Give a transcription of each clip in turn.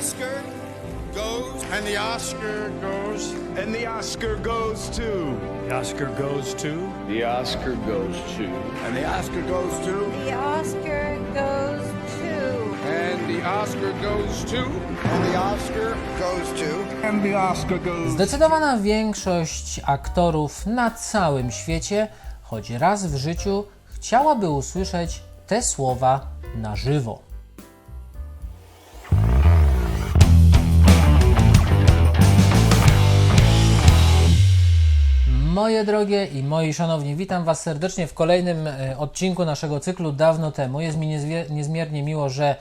Oscar goes, And the Oscar goes. And the Oscar goes to. The Oscar goes to. The Oscar goes to. And the Oscar goes to. The Oscar goes to. And the Oscar goes to. and the Oscar goes to. And the Oscar goes. Zdecydowana większość aktorów na całym świecie, choć raz w życiu, chciałaby usłyszeć te słowa na żywo. Moje drogie i moi szanowni, witam Was serdecznie w kolejnym e, odcinku naszego cyklu Dawno temu. Jest mi niezmiernie miło, że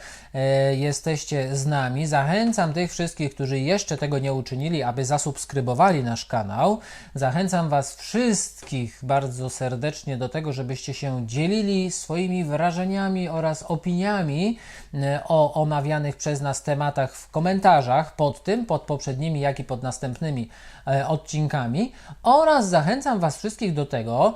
jesteście z nami. Zachęcam tych wszystkich, którzy jeszcze tego nie uczynili, aby zasubskrybowali nasz kanał. Zachęcam Was wszystkich bardzo serdecznie do tego, żebyście się dzielili swoimi wrażeniami oraz opiniami e, o omawianych przez nas tematach w komentarzach pod tym, pod poprzednimi, jak i pod następnymi e, odcinkami oraz zachęcam Was wszystkich do tego,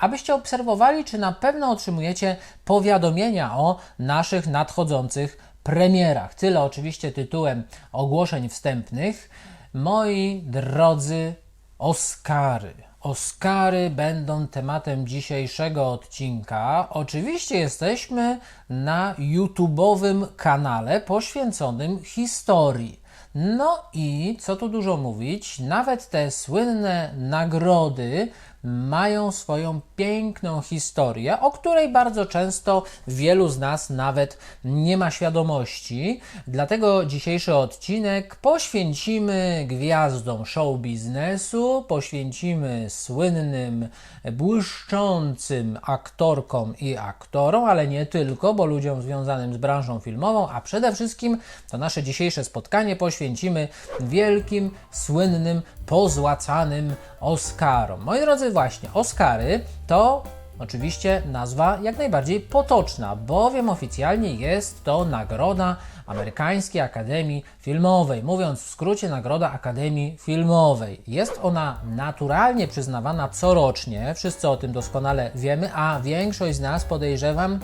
abyście obserwowali, czy na pewno otrzymujecie powiadomienia o naszych nadchodzących premierach. Tyle oczywiście tytułem ogłoszeń wstępnych. Moi drodzy Oscary. Oscary będą tematem dzisiejszego odcinka. Oczywiście jesteśmy na YouTube'owym kanale poświęconym historii. No i co tu dużo mówić, nawet te słynne nagrody mają swoją piękną historię, o której bardzo często wielu z nas nawet nie ma świadomości. Dlatego dzisiejszy odcinek poświęcimy gwiazdom show biznesu, poświęcimy słynnym, błyszczącym aktorkom i aktorom, ale nie tylko, bo ludziom związanym z branżą filmową, a przede wszystkim to nasze dzisiejsze spotkanie poświęcimy wielkim, słynnym, pozłacanym Oscarom. Moi drodzy, właśnie, Oscary to oczywiście nazwa jak najbardziej potoczna, bowiem oficjalnie jest to nagroda Amerykańskiej Akademii Filmowej. Mówiąc w skrócie, nagroda Akademii Filmowej. Jest ona naturalnie przyznawana corocznie, wszyscy o tym doskonale wiemy, a większość z nas podejrzewam,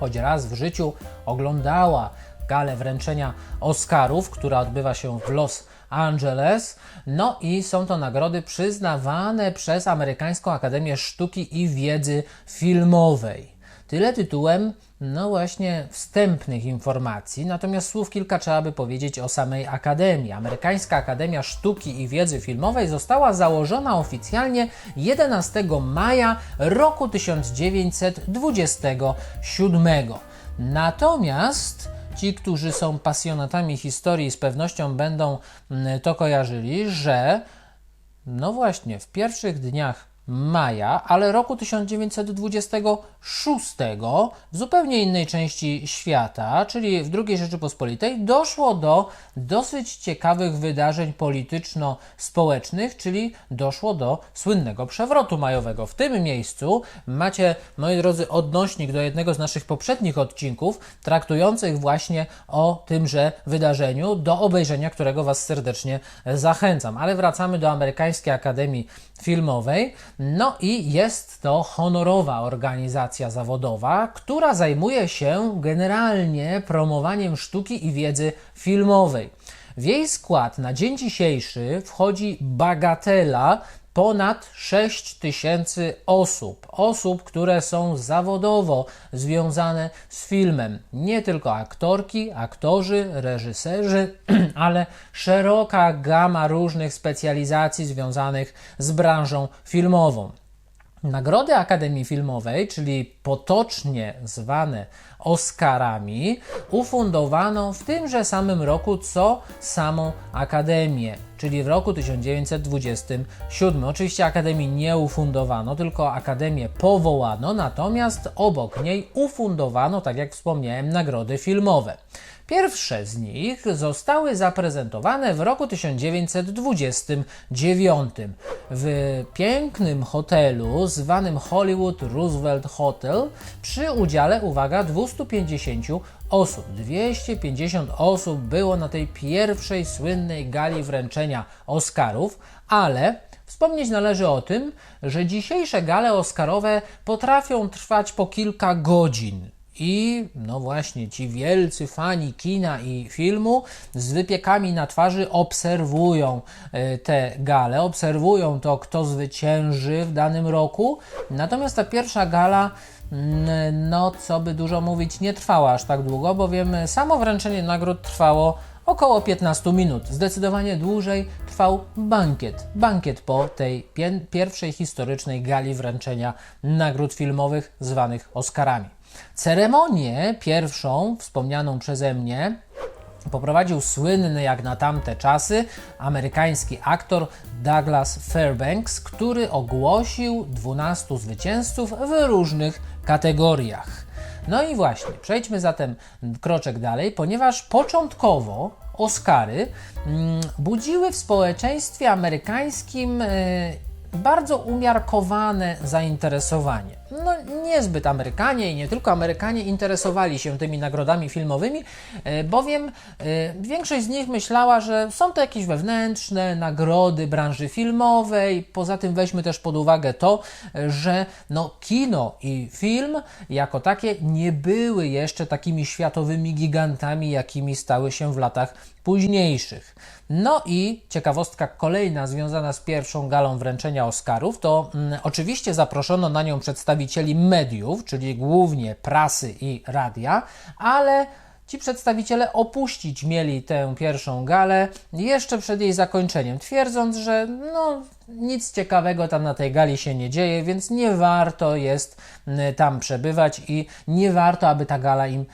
choć raz w życiu oglądała galę wręczenia Oscarów, która odbywa się w Los Angeles. No i są to nagrody przyznawane przez Amerykańską Akademię Sztuki i Wiedzy Filmowej. Tyle tytułem, no właśnie, wstępnych informacji, natomiast słów kilka trzeba by powiedzieć o samej Akademii. Amerykańska Akademia Sztuki i Wiedzy Filmowej została założona oficjalnie 11 maja roku 1927. Natomiast ci, którzy są pasjonatami historii, z pewnością będą mm, to kojarzyli, że no właśnie, w pierwszych dniach maja, ale roku 1926 w zupełnie innej części świata, czyli w II Rzeczypospolitej, doszło do dosyć ciekawych wydarzeń polityczno-społecznych, czyli doszło do słynnego przewrotu majowego. W tym miejscu macie, moi drodzy, odnośnik do jednego z naszych poprzednich odcinków, traktujących właśnie o tymże wydarzeniu, do obejrzenia którego Was serdecznie zachęcam. Ale wracamy do Amerykańskiej Akademii Filmowej. No i jest to honorowa organizacja zawodowa, która zajmuje się generalnie promowaniem sztuki i wiedzy filmowej. W jej skład na dzień dzisiejszy wchodzi bagatela ponad 6 tysięcy osób. Osób, które są zawodowo związane z filmem. Nie tylko aktorki, aktorzy, reżyserzy, ale szeroka gama różnych specjalizacji związanych z branżą filmową. Nagrody Akademii Filmowej, czyli potocznie zwane Oscarami, ufundowano w tymże samym roku co samą Akademię, czyli w roku 1927. Oczywiście Akademii nie ufundowano, tylko Akademię powołano, natomiast obok niej ufundowano, tak jak wspomniałem, nagrody filmowe. Pierwsze z nich zostały zaprezentowane w roku 1929 w pięknym hotelu zwanym Hollywood Roosevelt Hotel przy udziale, uwaga, 250 osób. 250 osób było na tej pierwszej słynnej gali wręczenia Oscarów, ale Wspomnieć należy o tym, że dzisiejsze gale Oscarowe potrafią trwać po kilka godzin. I no właśnie, ci wielcy fani kina i filmu z wypiekami na twarzy obserwują e, te gale, obserwują to, kto zwycięży w danym roku. Natomiast ta pierwsza gala, mm, no co by dużo mówić, nie trwała aż tak długo, bowiem samo wręczenie nagród trwało około 15 minut. Zdecydowanie dłużej trwał bankiet. Bankiet po tej pie- pierwszej historycznej gali wręczenia nagród filmowych zwanych Oscarami. Ceremonię pierwszą, wspomnianą przeze mnie, poprowadził słynny jak na tamte czasy amerykański aktor Douglas Fairbanks, który ogłosił 12 zwycięzców w różnych kategoriach. No i właśnie, przejdźmy zatem kroczek dalej, ponieważ początkowo Oscary mm, budziły w społeczeństwie amerykańskim y, bardzo umiarkowane zainteresowanie. No, niezbyt Amerykanie i nie tylko Amerykanie interesowali się tymi nagrodami filmowymi, e, bowiem e, większość z nich myślała, że są to jakieś wewnętrzne nagrody branży filmowej. Poza tym weźmy też pod uwagę to, że no, kino i film jako takie nie były jeszcze takimi światowymi gigantami, jakimi stały się w latach późniejszych. No i ciekawostka kolejna związana z pierwszą galą wręczenia Oscarów, to mm, oczywiście zaproszono na nią przedstawicieli mediów, czyli głównie prasy i radia, ale ci przedstawiciele opuścić mieli tę pierwszą galę jeszcze przed jej zakończeniem, twierdząc, że no, nic ciekawego tam na tej gali się nie dzieje, więc nie warto jest tam przebywać i nie warto, aby ta gala im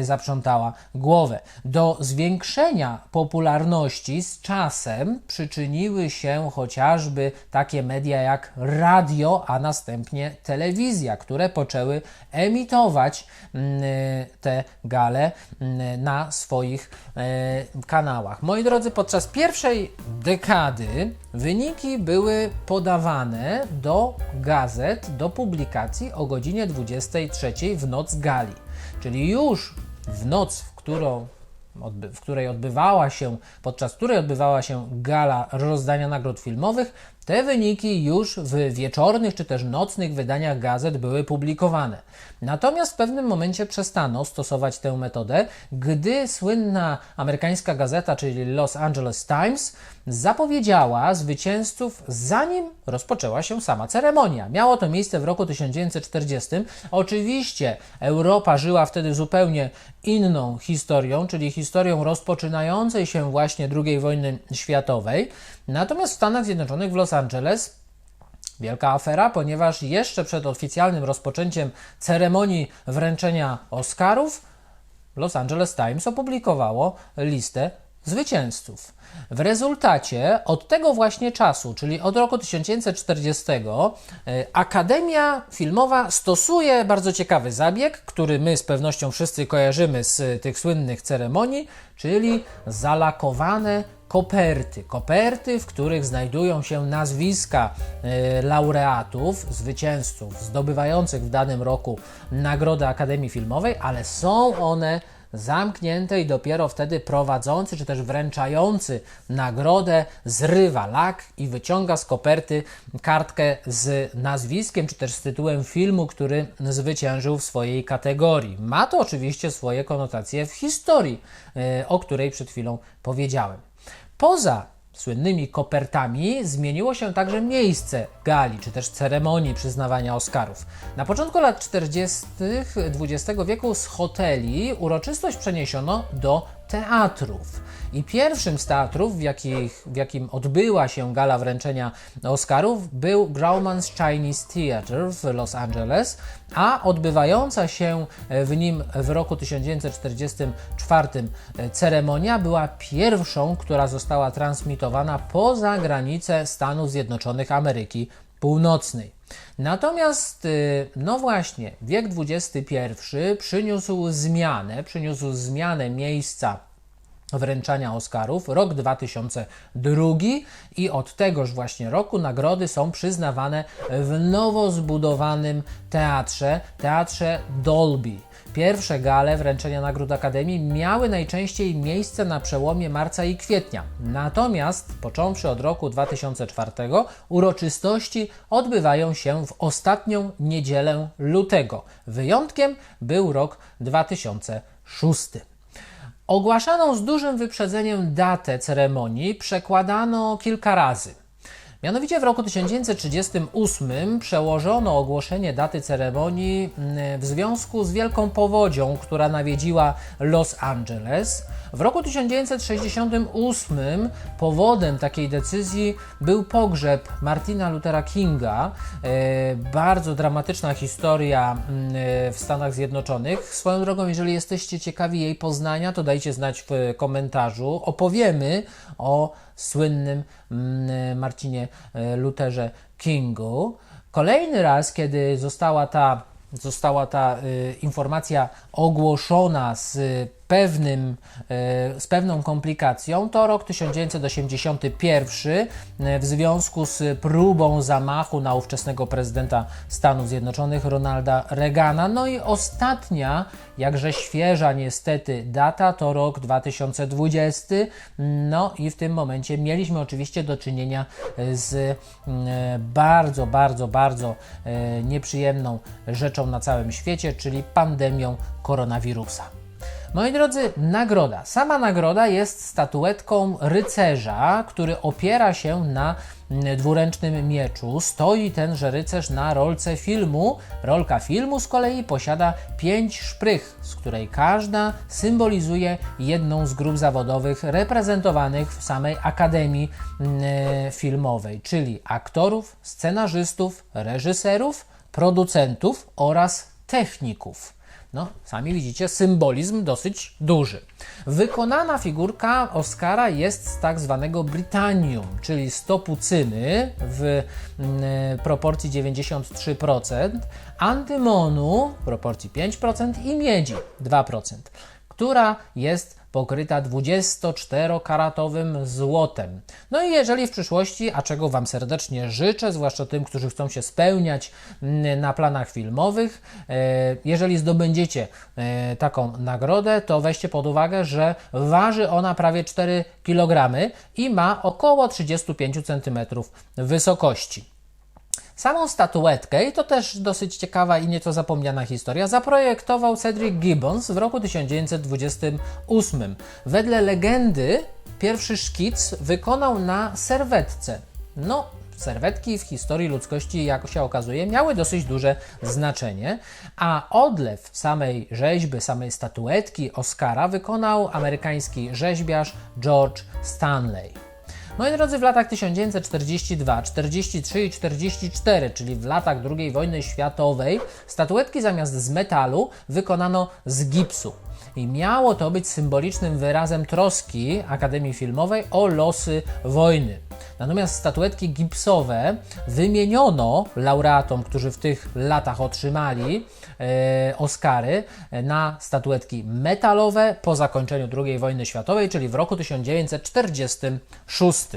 y, zaprzątała głowę. Do zwiększenia popularności z czasem przyczyniły się chociażby takie media jak radio, a następnie telewizja, które poczęły emitować te gale na swoich y, kanałach. Moi drodzy, podczas pierwszej dekady wyniki były podawane do gazet, do publikacji o godzinie 23 w noc gali. Czyli już w noc, w którą w której odbywała się, podczas której odbywała się gala rozdania nagród filmowych, te wyniki już w wieczornych czy też nocnych wydaniach gazet były publikowane. Natomiast w pewnym momencie przestano stosować tę metodę, gdy słynna amerykańska gazeta, czyli Los Angeles Times, zapowiedziała zwycięzców zanim rozpoczęła się sama ceremonia. Miało to miejsce w roku 1940. Oczywiście Europa żyła wtedy zupełnie inną historią, czyli historią rozpoczynającej się właśnie II wojny światowej. Natomiast w Stanach Zjednoczonych, w Los Angeles, Wielka afera, ponieważ jeszcze przed oficjalnym rozpoczęciem ceremonii wręczenia Oscarów Los Angeles Times opublikowało listę zwycięzców. W rezultacie od tego właśnie czasu, czyli od roku 1940, e, Akademia Filmowa stosuje bardzo ciekawy zabieg, który my z pewnością wszyscy kojarzymy z tych słynnych ceremonii, czyli zalakowane koperty. Koperty, w których znajdują się nazwiska e, laureatów, zwycięzców, zdobywających w danym roku Nagrodę Akademii Filmowej, ale są one zamknięte i dopiero wtedy prowadzący czy też wręczający nagrodę zrywa lak i wyciąga z koperty kartkę z nazwiskiem czy też z tytułem filmu, który zwyciężył w swojej kategorii. Ma to oczywiście swoje konotacje w historii, e, o której przed chwilą powiedziałem. Poza słynnymi kopertami zmieniło się także miejsce gali, czy też ceremonii przyznawania Oscarów. Na początku lat 40. XX wieku z hoteli uroczystość przeniesiono do teatrów. I pierwszym z teatrów, w, jakich, w jakim odbyła się gala wręczenia Oscarów, był Grauman's Chinese Theatre w Los Angeles, a odbywająca się w nim w roku 1944 ceremonia była pierwszą, która została transmitowana poza granice Stanów Zjednoczonych Ameryki Północnej. Natomiast, y, no właśnie, wiek XXI przyniósł zmianę, przyniósł zmianę miejsca wręczania Oscarów, rok 2002 i od tegoż właśnie roku nagrody są przyznawane w nowo zbudowanym teatrze, teatrze Dolby. Pierwsze gale wręczenia nagród Akademii miały najczęściej miejsce na przełomie marca i kwietnia. Natomiast począwszy od roku 2004 uroczystości odbywają się w ostatnią niedzielę lutego. Wyjątkiem był rok 2006. Ogłaszaną z dużym wyprzedzeniem datę ceremonii przekładano kilka razy. Mianowicie w roku 1938 przełożono ogłoszenie daty ceremonii mm, w związku z wielką powodzią, która nawiedziła Los Angeles. W roku 1968 powodem takiej decyzji był pogrzeb Martina Luthera Kinga. E, bardzo dramatyczna historia mm, w Stanach Zjednoczonych. Swoją drogą, jeżeli jesteście ciekawi jej poznania, to dajcie znać w komentarzu. Opowiemy o słynnym mm, Marcinie e, Lutherze Kingu. Kolejny raz, kiedy została ta, została ta y, informacja ogłoszona z pewnym, e, z pewną komplikacją, to rok 1981 e, w związku z próbą zamachu na ówczesnego prezydenta Stanów Zjednoczonych Ronalda Reagana. No i ostatnia, jakże świeża niestety data to rok 2020. No i w tym momencie mieliśmy oczywiście do czynienia z e, bardzo, bardzo, bardzo nieprzyjemną rzeczą na całym świecie, czyli pandemią koronawirusa. Moi drodzy, nagroda. Sama nagroda jest statuetką rycerza, który opiera się na mm, dwuręcznym mieczu. Stoi tenże rycerz na rolce filmu. Rolka filmu z kolei posiada pięć szprych, z której każda symbolizuje jedną z grup zawodowych reprezentowanych w samej Akademii mm, Filmowej, czyli aktorów, scenarzystów, reżyserów, producentów oraz techników. No, sami widzicie, symbolizm dosyć duży. Wykonana figurka Oscara jest z tak zwanego Britannium, czyli stopu cyny w mm, proporcji 93%, antymonu w proporcji 5% i miedzi 2%, która jest pokryta 24-karatowym złotem. No i jeżeli w przyszłości, a czego Wam serdecznie życzę, zwłaszcza tym, którzy chcą się spełniać mm, na planach filmowych, e, jeżeli zdobędziecie e, taką nagrodę, to weźcie pod uwagę, że waży ona prawie 4 kg i ma około 35 cm wysokości. Samą statuetkę, i to też dosyć ciekawa i nieco zapomniana historia, zaprojektował Cedric Gibbons w roku 1928. Wedle legendy pierwszy szkic wykonał na serwetce. No, serwetki w historii ludzkości, jak się okazuje, miały dosyć duże znaczenie, a odlew samej rzeźby, samej statuetki Oscara wykonał amerykański rzeźbiarz George Stanley. Moi drodzy, w latach 1942, 43 i 44, czyli w latach II wojny światowej, statuetki zamiast z metalu wykonano z gipsu. I miało to być symbolicznym wyrazem troski Akademii Filmowej o losy wojny. Natomiast statuetki gipsowe wymieniono laureatom, którzy w tych latach otrzymali e, Oscary, na statuetki metalowe po zakończeniu II wojny światowej, czyli w roku 1946.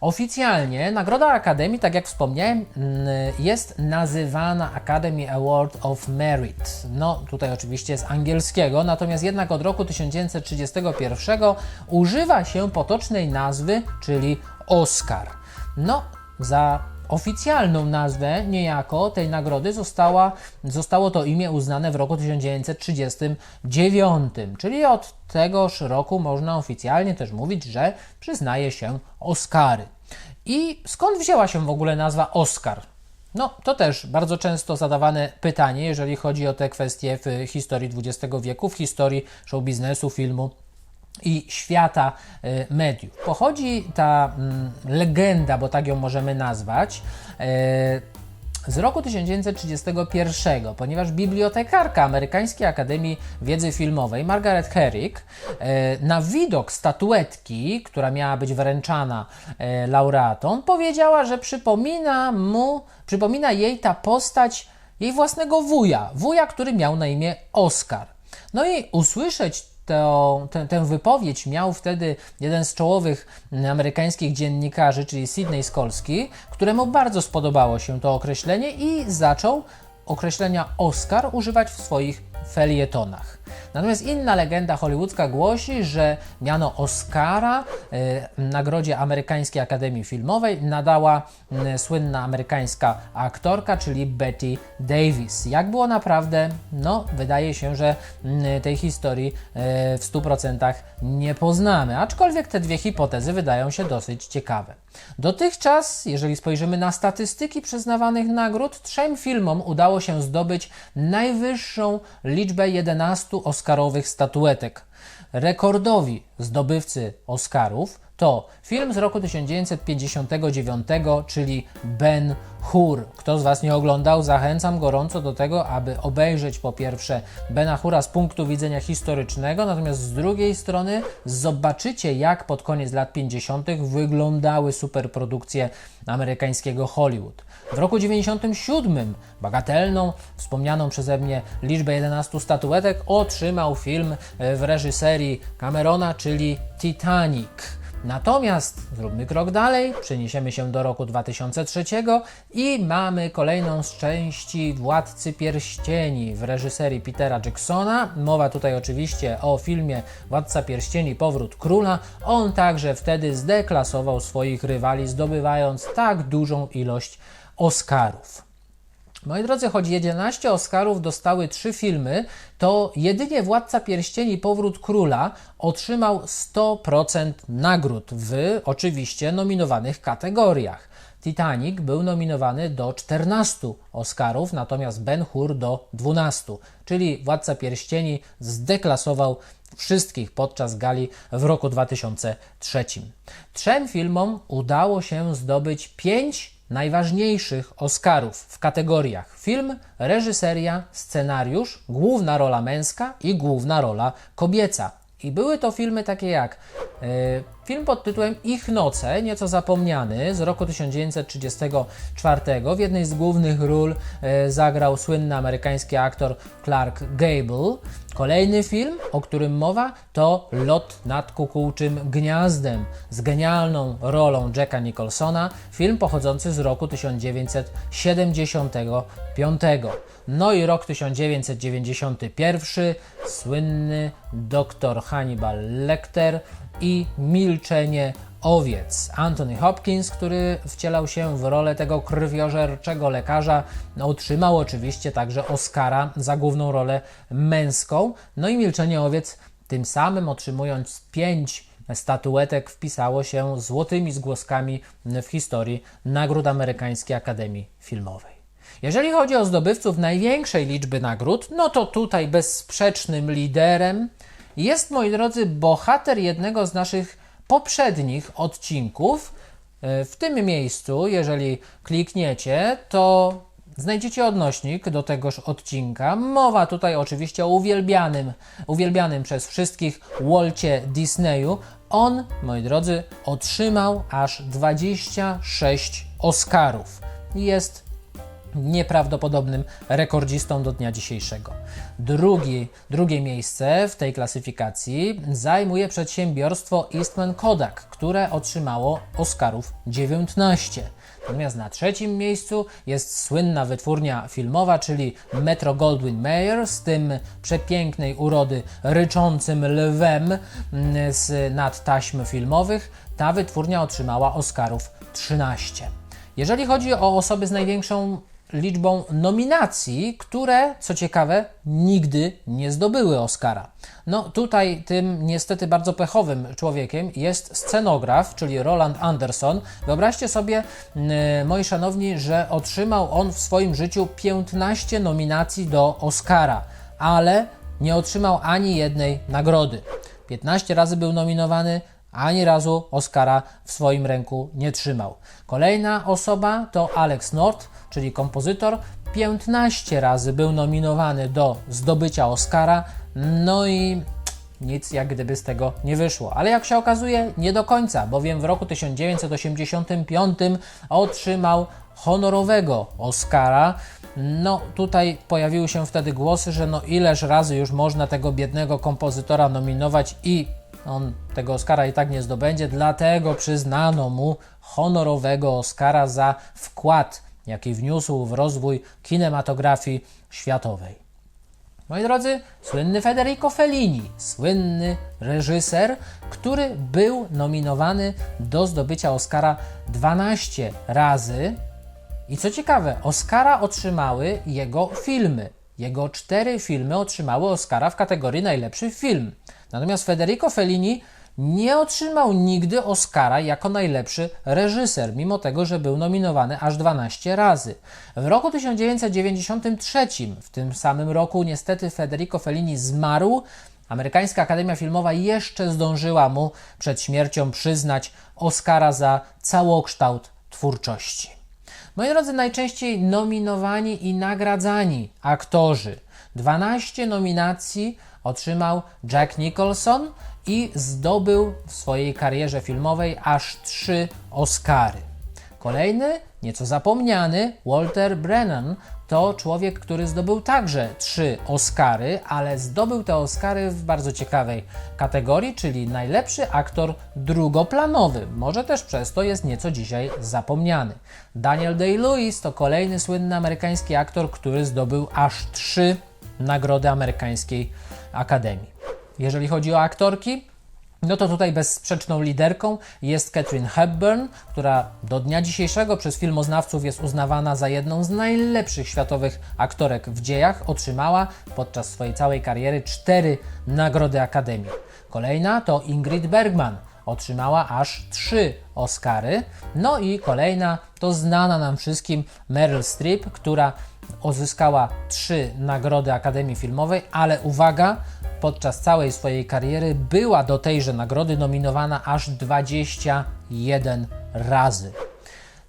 Oficjalnie Nagroda Akademii, tak jak wspomniałem, mm, jest nazywana Academy Award of Merit. No, tutaj oczywiście z angielskiego, natomiast jednak od roku 1931 używa się potocznej nazwy, czyli Oscar. No, za oficjalną nazwę niejako tej nagrody została, zostało to imię uznane w roku 1939, czyli od tegoż roku można oficjalnie też mówić, że przyznaje się Oscary. I skąd wzięła się w ogóle nazwa Oscar? No, to też bardzo często zadawane pytanie, jeżeli chodzi o te kwestie w historii XX wieku, w historii show biznesu, filmu i świata e, mediów. Pochodzi ta mm, legenda, bo tak ją możemy nazwać, e, z roku 1931, ponieważ bibliotekarka Amerykańskiej Akademii Wiedzy Filmowej Margaret Herrick e, na widok statuetki, która miała być wręczana laureatom, powiedziała, że przypomina mu, przypomina jej ta postać jej własnego wuja, wuja, który miał na imię Oscar. No i usłyszeć to, tę, tę wypowiedź miał wtedy jeden z czołowych amerykańskich dziennikarzy, czyli Sidney Skolski, któremu bardzo spodobało się to określenie i zaczął określenia Oscar używać w swoich felietonach. Natomiast inna legenda hollywoodzka głosi, że miano Oscara e, nagrodzie Amerykańskiej Akademii Filmowej nadała słynna amerykańska aktorka, czyli Betty Davis. Jak było naprawdę? No, wydaje się, że tej historii e, w 100% nie poznamy, aczkolwiek te dwie hipotezy wydają się dosyć ciekawe. Dotychczas, jeżeli spojrzymy na statystyki przyznawanych nagród, trzem filmom udało się zdobyć najwyższą liczbę 11 Oscarowych statuetek. Rekordowi zdobywcy Oscarów to film z roku 1959, czyli Ben Hur. Kto z Was nie oglądał, zachęcam gorąco do tego, aby obejrzeć po pierwsze Bena Hura z punktu widzenia historycznego, natomiast z drugiej strony zobaczycie, jak pod koniec lat 50. wyglądały superprodukcje amerykańskiego Hollywood. W roku 97 bagatelną, wspomnianą przeze mnie liczbę 11 statuetek otrzymał film e, w reżyserii Camerona, czyli Titanic. Natomiast zróbmy krok dalej, przeniesiemy się do roku 2003 i mamy kolejną z części Władcy Pierścieni w reżyserii Petera Jacksona. Mowa tutaj oczywiście o filmie Władca Pierścieni Powrót Króla. On także wtedy zdeklasował swoich rywali, zdobywając tak dużą ilość Oscarów. Moi drodzy, choć 11 Oscarów dostały trzy filmy, to jedynie Władca Pierścieni Powrót Króla otrzymał 100% nagród w oczywiście nominowanych kategoriach. Titanic był nominowany do 14 Oscarów, natomiast Ben Hur do 12, czyli Władca Pierścieni zdeklasował wszystkich podczas gali w roku 2003. Trzem filmom udało się zdobyć 5 najważniejszych Oscarów w kategoriach film, reżyseria, scenariusz, główna rola męska i główna rola kobieca. I były to filmy takie jak e, film pod tytułem Ich Noce, nieco zapomniany, z roku 1934. W jednej z głównych ról e, zagrał słynny amerykański aktor Clark Gable. Kolejny film, o którym mowa, to Lot nad kukułczym gniazdem z genialną rolą Jacka Nicholsona, film pochodzący z roku 1975. No i rok 1991, słynny dr Hannibal Lecter i Milczenie owiec. Anthony Hopkins, który wcielał się w rolę tego krwiożerczego lekarza, otrzymał oczywiście także Oscara za główną rolę męską. No i Milczenie owiec tym samym otrzymując pięć statuetek wpisało się złotymi zgłoskami w historii nagród Amerykańskiej Akademii Filmowej. Jeżeli chodzi o zdobywców największej liczby nagród, no to tutaj bezsprzecznym liderem jest, moi drodzy, bohater jednego z naszych poprzednich odcinków. E, W tym miejscu, jeżeli klikniecie, to znajdziecie odnośnik do tegoż odcinka. Mowa tutaj oczywiście o uwielbianym, uwielbianym przez wszystkich Walcie Disneyu. On, moi drodzy, otrzymał aż 26 Oscarów. Jest nieprawdopodobnym rekordzistą do dnia dzisiejszego. Drugi, drugie miejsce w tej klasyfikacji zajmuje przedsiębiorstwo Eastman Kodak, które otrzymało Oscarów 19. Natomiast na trzecim miejscu jest słynna wytwórnia filmowa, czyli Metro Goldwyn Mayer z tym przepięknej urody ryczącym lwem mm, z nad taśm filmowych. Ta wytwórnia otrzymała Oscarów 13. Jeżeli chodzi o osoby z największą liczbą nominacji, które, co ciekawe, nigdy nie zdobyły Oscara. No tutaj tym niestety bardzo pechowym człowiekiem jest scenograf, czyli Roland Anderson. Wyobraźcie sobie, mm, moi szanowni, że otrzymał on w swoim życiu 15 nominacji do Oscara, ale nie otrzymał ani jednej nagrody. 15 razy był nominowany, ani razu Oscara w swoim ręku nie trzymał. Kolejna osoba to Alex North, czyli kompozytor. 15 razy był nominowany do zdobycia Oscara, no i nic jak gdyby z tego nie wyszło. Ale jak się okazuje, nie do końca, bowiem w roku 1985 otrzymał honorowego Oscara. No, tutaj pojawiły się wtedy głosy, że no ileż razy już można tego biednego kompozytora nominować i on tego Oscara i tak nie zdobędzie, dlatego przyznano mu honorowego Oscara za wkład, jaki wniósł w rozwój kinematografii światowej. Moi drodzy, słynny Federico Fellini, słynny reżyser, który był nominowany do zdobycia Oscara 12 razy. I co ciekawe, Oscara otrzymały jego filmy. Jego cztery filmy otrzymały Oscara w kategorii najlepszy film. Natomiast Federico Fellini nie otrzymał nigdy Oscara jako najlepszy reżyser, mimo tego, że był nominowany aż 12 razy. W roku 1993, w tym samym roku, niestety Federico Fellini zmarł. Amerykańska Akademia Filmowa jeszcze zdążyła mu przed śmiercią przyznać Oscara za całokształt twórczości. Moi drodzy, najczęściej nominowani i nagradzani aktorzy. 12 nominacji otrzymał Jack Nicholson i zdobył w swojej karierze filmowej aż 3 Oscary. Kolejny, nieco zapomniany, Walter Brennan, to człowiek, który zdobył także trzy Oscary, ale zdobył te Oscary w bardzo ciekawej kategorii, czyli najlepszy aktor drugoplanowy. Może też przez to jest nieco dzisiaj zapomniany. Daniel Day-Lewis to kolejny słynny amerykański aktor, który zdobył aż trzy nagrody amerykańskiej Akademii. Jeżeli chodzi o aktorki, no to tutaj bezsprzeczną liderką jest Catherine Hepburn, która do dnia dzisiejszego przez filmoznawców jest uznawana za jedną z najlepszych światowych aktorek w dziejach. Otrzymała podczas swojej całej kariery cztery nagrody Akademii. Kolejna to Ingrid Bergman. Otrzymała aż trzy Oscary. No i kolejna to znana nam wszystkim Meryl Streep, która uzyskała trzy nagrody Akademii Filmowej, ale uwaga, podczas całej swojej kariery była do tejże nagrody nominowana aż 21 razy.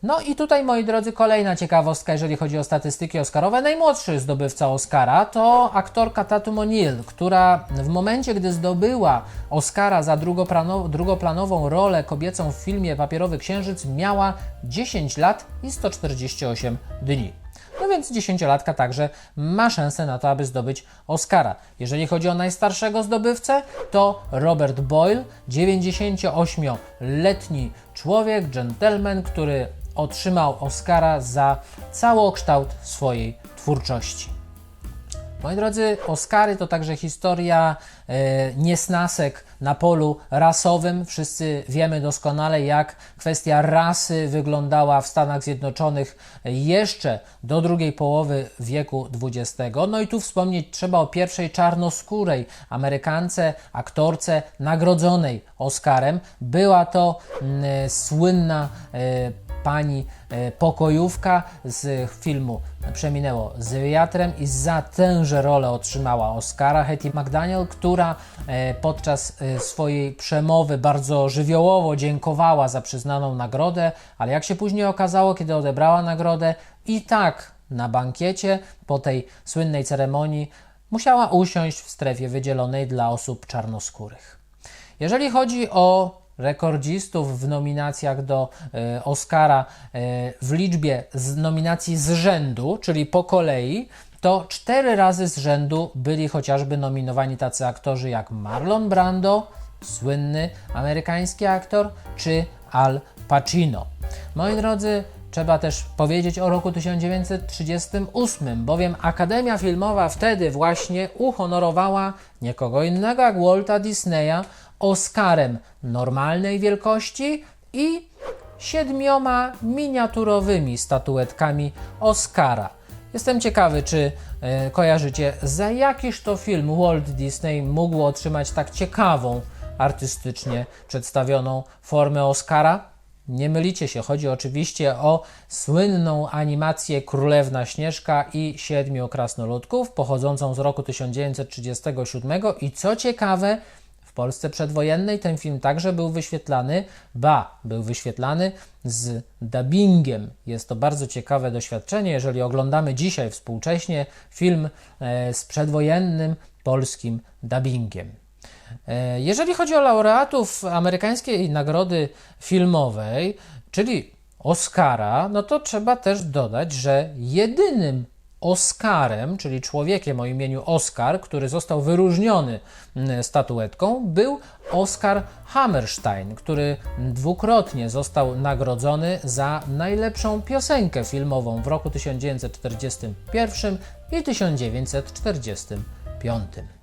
No i tutaj, moi drodzy, kolejna ciekawostka, jeżeli chodzi o statystyki Oscarowe. Najmłodszy zdobywca Oscara to aktorka Tatum O'Neill, która w momencie, gdy zdobyła Oscara za drugoplano- drugoplanową rolę kobiecą w filmie Papierowy Księżyc, miała 10 lat i 148 dni. No więc dziesięciolatka także ma szansę na to, aby zdobyć Oscara. Jeżeli chodzi o najstarszego zdobywcę, to Robert Boyle, 98-letni człowiek, gentleman, który otrzymał Oscara za całokształt swojej twórczości. Moi drodzy, Oscary to także historia e, niesnasek na polu rasowym. Wszyscy wiemy doskonale, jak kwestia rasy wyglądała w Stanach Zjednoczonych jeszcze do drugiej połowy wieku XX. No i tu wspomnieć trzeba o pierwszej czarnoskórej Amerykance, aktorce nagrodzonej Oscarem. Była to mm, słynna e, pani e, pokojówka z filmu Przeminęło z wiatrem i za tęże rolę otrzymała Oscara Hetty McDaniel, która e, podczas e, swojej przemowy bardzo żywiołowo dziękowała za przyznaną nagrodę, ale jak się później okazało, kiedy odebrała nagrodę, i tak na bankiecie po tej słynnej ceremonii musiała usiąść w strefie wydzielonej dla osób czarnoskórych. Jeżeli chodzi o rekordzistów w nominacjach do e, Oscara e, w liczbie z nominacji z rzędu, czyli po kolei, to cztery razy z rzędu byli chociażby nominowani tacy aktorzy jak Marlon Brando, słynny amerykański aktor, czy Al Pacino. Moi drodzy, Trzeba też powiedzieć o roku 1938, bowiem Akademia Filmowa wtedy właśnie uhonorowała nie kogo innego jak Walta Disneya Oscarem normalnej wielkości i siedmioma miniaturowymi statuetkami Oscara. Jestem ciekawy, czy e, kojarzycie, za jakiż to film Walt Disney mógł otrzymać tak ciekawą, artystycznie przedstawioną formę Oscara? Nie mylicie się, chodzi oczywiście o słynną animację Królewna Śnieżka i Siedmiu Krasnoludków, pochodzącą z roku 1937 i co ciekawe, Polsce przedwojennej ten film także był wyświetlany, ba, był wyświetlany z dubbingiem. Jest to bardzo ciekawe doświadczenie, jeżeli oglądamy dzisiaj współcześnie film e, z przedwojennym polskim dubbingiem. E, Jeżeli chodzi o laureatów amerykańskiej nagrody filmowej, czyli Oscara, no to trzeba też dodać, że jedynym Oscarem, czyli człowiekiem o imieniu Oscar, który został wyróżniony mm, statuetką, był Oscar Hammerstein, który dwukrotnie został nagrodzony za najlepszą piosenkę filmową w roku 1941 i 1945.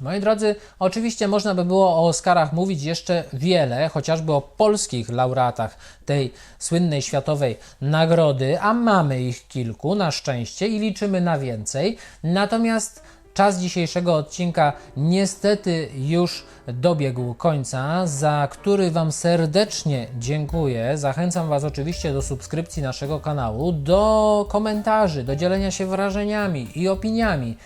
Moi drodzy, oczywiście można by było o Oscarach mówić jeszcze wiele, chociażby o polskich laureatach tej słynnej światowej nagrody, a mamy ich kilku na szczęście i liczymy na więcej. Natomiast czas dzisiejszego odcinka niestety już dobiegł końca, za który Wam serdecznie dziękuję. Zachęcam Was oczywiście do subskrypcji naszego kanału, do komentarzy, do dzielenia się wrażeniami i opiniami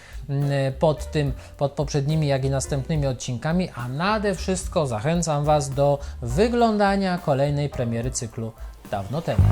pod tym, pod poprzednimi, jak i następnymi odcinkami, a nade wszystko zachęcam Was do wyglądania kolejnej premiery cyklu dawno temu.